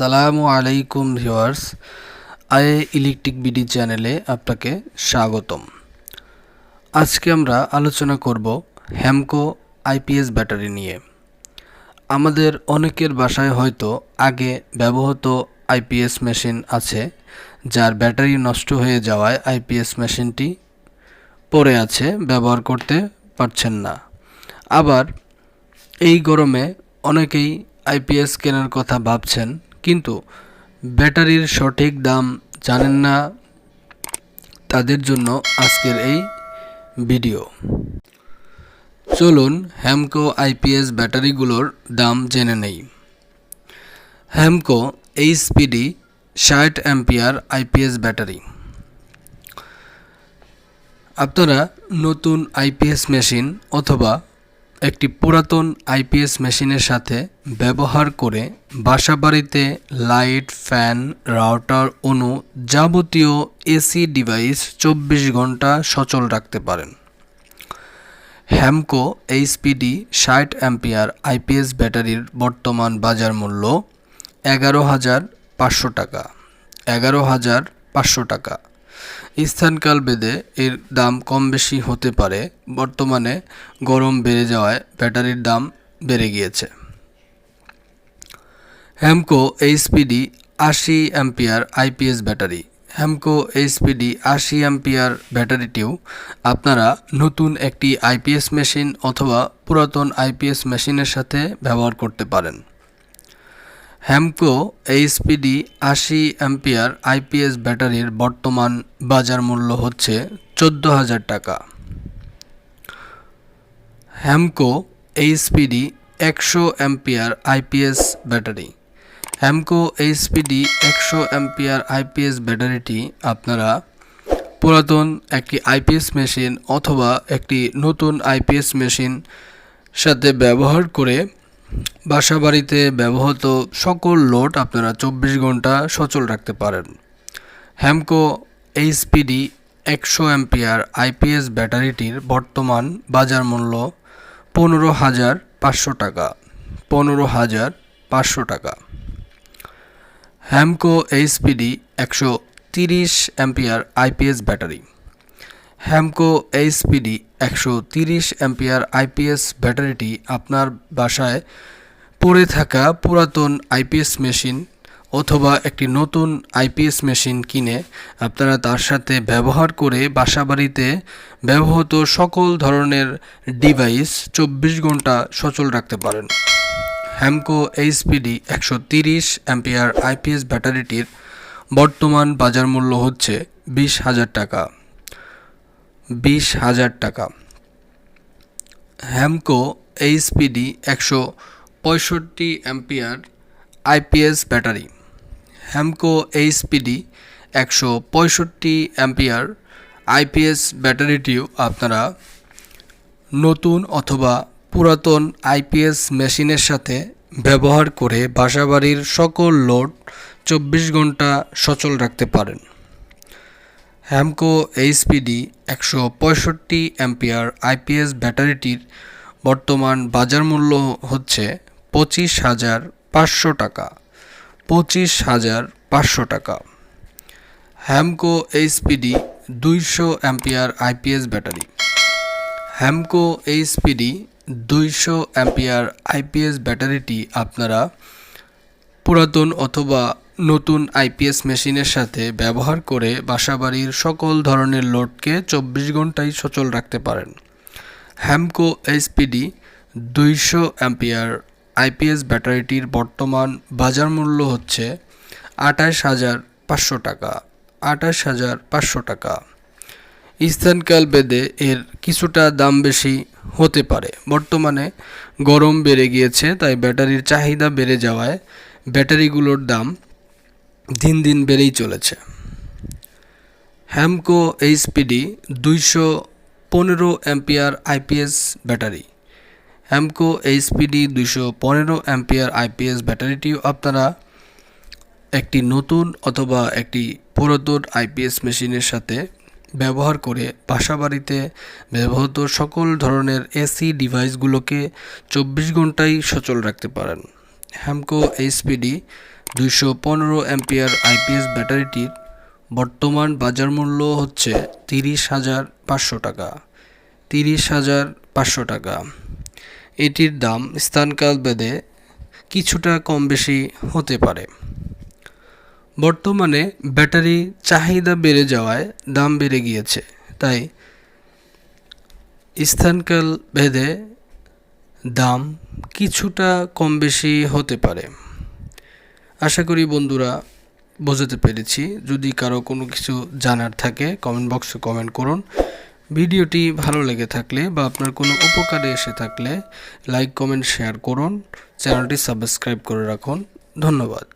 আসসালামু আলাইকুম viewers, I electric BD চ্যানেলে আপনাকে স্বাগতম। আজকে আমরা আলোচনা করব হ্যামকো আইপিএস ব্যাটারি নিয়ে। আমাদের অনেকের বাসায় হয়তো আগে ব্যবহৃত আইপিএস মেশিন আছে, যার ব্যাটারি নষ্ট হয়ে যাওয়ায় আইপিএস মেশিনটি পড়ে আছে, ব্যবহার করতে পারছেন না। আবার এই গরমে অনেকেই আইপিএস কেনার কথা ভাবছেন কিন্তু ব্যাটারির সঠিক দাম জানেন না তাদের জন্য আজকের এই ভিডিও। চলুন হ্যামকো আইপিএস ব্যাটারিগুলোর দাম জেনে নেই। হ্যামকো এইচপিডি ষাট অ্যাম্পিয়ার আইপিএস ব্যাটারি। আপনারা নতুন আইপিএস মেশিন অথবা একটি পুরাতন আইপিএস মেশিনের সাথে ব্যবহার করে বাসাবাড়িতে লাইট, ফ্যান, রাউটার অনু যাবতীয় এসি ডিভাইস চব্বিশ ঘণ্টা সচল রাখতে পারেন। হ্যামকো এইচপিডি ষাট অ্যাম্পিয়ার আইপিএস ব্যাটারির বর্তমান বাজার মূল্য এগারো হাজার পাঁচশো টাকা। এগারো হাজার পাঁচশো টাকা। স্থানকাল ভেদে এর দাম কম বেশি হতে পারে। বর্তমানে গরম বেড়ে যাওয়ায় ব্যাটারির দাম বেড়ে গিয়েছে। হ্যামকো এইচপিডি আশি ampere IPS battery. Hamko HPD আশি অ্যাম্পিয়ার ব্যাটারিটিও আপনারা নতুন একটি আইপিএস মেশিন অথবা পুরাতন আইপিএস মেশিনের সাথে ব্যবহার করতে পারেন। হ্যামকো এইচপিডি আশি অ্যাম্পিয়ার আইপিএস ব্যাটারির বর্তমান বাজার মূল্য হচ্ছে চোদ্দ হাজার টাকা। হ্যামকো এইচপিডি একশো ampere IPS battery. Hamko HPD একশো অ্যাম্পিয়ার আইপিএস ব্যাটারিটি আপনারা পুরাতন একটি আইপিএস মেশিন অথবা একটি নতুন আইপিএস মেশিন সাথে ব্যবহার করে বাসা বাড়িতে ব্যবহৃত সকল লোড আপনারা চব্বিশ ঘণ্টা সচল রাখতে পারেন। হ্যামকো এইচপিডি একশো অ্যাম্পিয়ার আইপিএস ব্যাটারিটির বর্তমান বাজার মূল্য পনেরো হাজার পাঁচশো টাকা। পনেরো হাজার পাঁচশো টাকা। হ্যামকো এইচপিডি একশো তিরিশ ampere IPS battery. Hamko HPD একশো তিরিশ অ্যাম্পিয়ার আইপিএস ব্যাটারিটি আপনার বাসায় পড়ে থাকা পুরাতন আইপিএস মেশিন অথবা একটি নতুন আইপিএস মেশিন কিনে আপনারা তার সাথে ব্যবহার করে বাসাবাড়িতে ব্যবহৃত সকল ধরনের ডিভাইস চব্বিশ ঘণ্টা সচল রাখতে পারেন। হ্যামকো এইচপিডি একশো তিরিশ অ্যাম্পিয়ার আইপিএস ব্যাটারিটির বর্তমান বাজার মূল্য হচ্ছে বিশ হাজার টাকা। বিশ হাজার টাকা। হ্যামকো এইচপিডি একশো পঁয়ষট্টি ampere IPS battery. Hamko HPD একশো পঁয়ষট্টি অ্যাম্পিয়ার আইপিএস ব্যাটারিটিও আপনারা নতুন অথবা পুরাতন আইপিএস মেশিনের সাথে ব্যবহার করে বাসাবাড়ির সকল লোড চব্বিশ ঘণ্টা সচল রাখতে পারেন। হ্যামকো এইচপিডি একশো পঁয়ষট্টি অ্যাম্পিয়ার আইপিএস ব্যাটারিটির বর্তমান বাজার মূল্য হচ্ছে পঁচিশ হাজার পাঁচশো টাকা। পঁচিশ হাজার পাঁচশো টাকা। হ্যামকো এইচপিডি দুইশো ampere IPS battery. Hamko HPD দুইশো অ্যাম্পিয়ার আইপিএস ব্যাটারিটি আপনারা পুরাতন অথবা নতুন আইপিএস মেশিনের সাথে ব্যবহার করে বাসাবাড়ির সকল ধরনের লোডকে চব্বিশ ঘন্টায় সচল রাখতে পারেন। হ্যামকো এইচপিডি দুইশো অ্যাম্পিয়ার আইপিএস ব্যাটারিটির বর্তমান বাজার মূল্য হচ্ছে আঠাশ হাজার পাঁচশো টাকা, আঠাশ হাজার পাঁচশো টাকা। স্থানকাল বেদে এর কিছুটা দাম বেশি হতে পারে। বর্তমানে গরম বেড়ে গিয়েছে, তাই ব্যাটারির চাহিদা বেড়ে যাওয়ায় ব্যাটারিগুলোর দাম দিন দিন বেড়েই চলেছে। হ্যামকো এইচপিডি দুইশো পনেরো ampere IPS battery. Hamko HPD দুইশো পনেরো অ্যাম্পিয়ার আইপিএস ব্যাটারিটিও আপনারা একটি নতুন অথবা একটি পুরাতন আইপিএস মেশিনের সাথে ব্যবহার করে বাসাবাড়িতে ব্যবহৃত সকল ধরনের এসি ডিভাইসগুলোকে চব্বিশ ঘন্টাই সচল রাখতে পারেন। হ্যামকো এইচপিডি দুইশো পনেরো অ্যাম্পিয়ার আইপিএস ব্যাটারিটির বর্তমান বাজার মূল্য হচ্ছে তিরিশ হাজার পাঁচশো টাকা। তিরিশ হাজার পাঁচশো টাকা। এটির দাম স্থানকাল ভেদে কিছুটা কম বেশি হতে পারে। বর্তমানে ব্যাটারি চাহিদা বেড়ে যাওয়ায় দাম বেড়ে গিয়েছে, তাই স্থানকাল ভেদে দাম কিছুটা কম বেশি হতে পারে। আশা করি বন্ধুরা বোঝাতে পেরেছি। যদি কারও কোনো কিছু জানার থাকে কমেন্ট বক্সে কমেন্ট করুন। ভিডিওটি ভালো লেগে থাকলে বা আপনার কোনো উপকারে এসে থাকলে লাইক কমেন্ট শেয়ার করুন। চ্যানেলটি সাবস্ক্রাইব করে রাখুন। ধন্যবাদ।